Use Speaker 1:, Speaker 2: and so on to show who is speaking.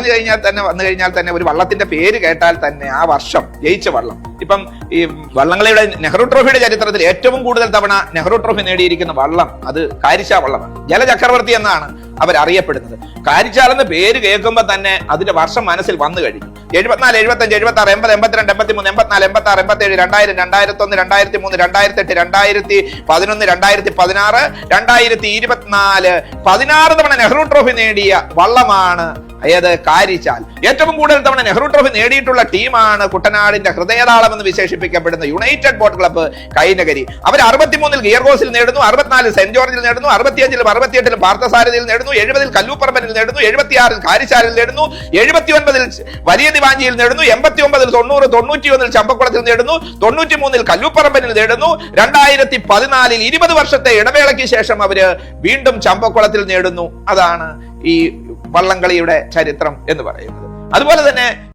Speaker 1: വന്നു കഴിഞ്ഞാൽ തന്നെ വന്നു കഴിഞ്ഞാൽ തന്നെ ഒരു വള്ളത്തിന്റെ പേര് കേട്ടാൽ തന്നെ ആ വർഷം ജയിച്ച വള്ളം. ഇപ്പം ഈ വള്ളങ്ങളുടെ നെഹ്റു ട്രോഫിയുടെ ചരിത്രത്തിൽ ഏറ്റവും കൂടുതൽ തവണ നെഹ്റു ട്രോഫി നേടിയിരിക്കുന്ന വള്ളം അത് കാരിശ വള്ളമാണ്. ജലചക്രവർത്തി എന്നാണ് അവർ അറിയപ്പെടുന്നത്. കാരിച്ചാൽ എന്ന പേര് കേൾക്കുമ്പോൾ തന്നെ അതിന്റെ വർഷം മനസ്സിൽ വന്നു കഴിഞ്ഞു. എഴുപത്തിനാല് എഴുപത്തഞ്ച് എഴുപത്തി ആറ് എൺപത് എൺപത്തിരണ്ട് എൺപത്തി മൂന്ന് എൺപത്തിനാല് എൺപത്തി ആറ് എൺപത്തി ഏഴ് രണ്ടായിരം രണ്ടായിരത്തി ഒന്ന് രണ്ടായിരത്തി മൂന്ന് രണ്ടായിരത്തി എട്ട് രണ്ടായിരത്തി പതിനൊന്ന് രണ്ടായിരത്തി പതിനാറ് രണ്ടായിരത്തി ഇരുപത്തിനാല്. പതിനാറ് തവണ നെഹ്റു ട്രോഫി നേടിയ വള്ളമാണ് ഏത് കാരിച്ചാൽ ഏറ്റവും കൂടുതൽ തവണ നെഹ്റു ട്രോഫി നേടിയിട്ടുള്ള ടീമാണ് കുട്ടനാടിന്റെ ഹൃദയതാളം എന്ന് വിശേഷിപ്പിക്കപ്പെടുന്ന യുണൈറ്റഡ് ബോട്ട് ക്ലബ്ബ് കൈനഗരി. അവർ അറുപത്തിമൂന്നിൽ ഗിയർഗോസിൽ നേടുന്നു അറുപത്തിനാല് സെന്റ് ജോർജിൽ നേടുന്നു അറുപത്തിയഞ്ചിലും അറുപത്തിയെട്ടിലും പാർത്ഥസാരഥിയിൽ നേടുന്നു എഴുപതിൽ കല്ലൂപ്പറമ്പനിൽ നേടുന്നു എഴുപത്തിയാറിൽ കാരിച്ചാലിൽ നേടുന്നു എഴുപത്തി ഒൻപതിൽ വലിയ ദിവാഞ്ചിയിൽ നേടുന്നു എൺപത്തി ഒമ്പതിൽ തൊണ്ണൂറ് തൊണ്ണൂറ്റി ഒന്നിൽ ചമ്പക്കുളത്തിൽ നേടുന്നു തൊണ്ണൂറ്റി മൂന്നിൽ കല്ലൂപ്പറമ്പനിൽ നേടുന്നു രണ്ടായിരത്തി പതിനാലിൽ ഇരുപത് വർഷത്തെ ഇടവേളയ്ക്ക് ശേഷം അവർ വീണ്ടും ചമ്പക്കുളത്തിൽ നേടുന്നു. അതാണ് ഈ വള്ളംകളിയുടെ ചരിത്രം എന്ന് പറയുന്നത്. അതുപോലെ തന്നെ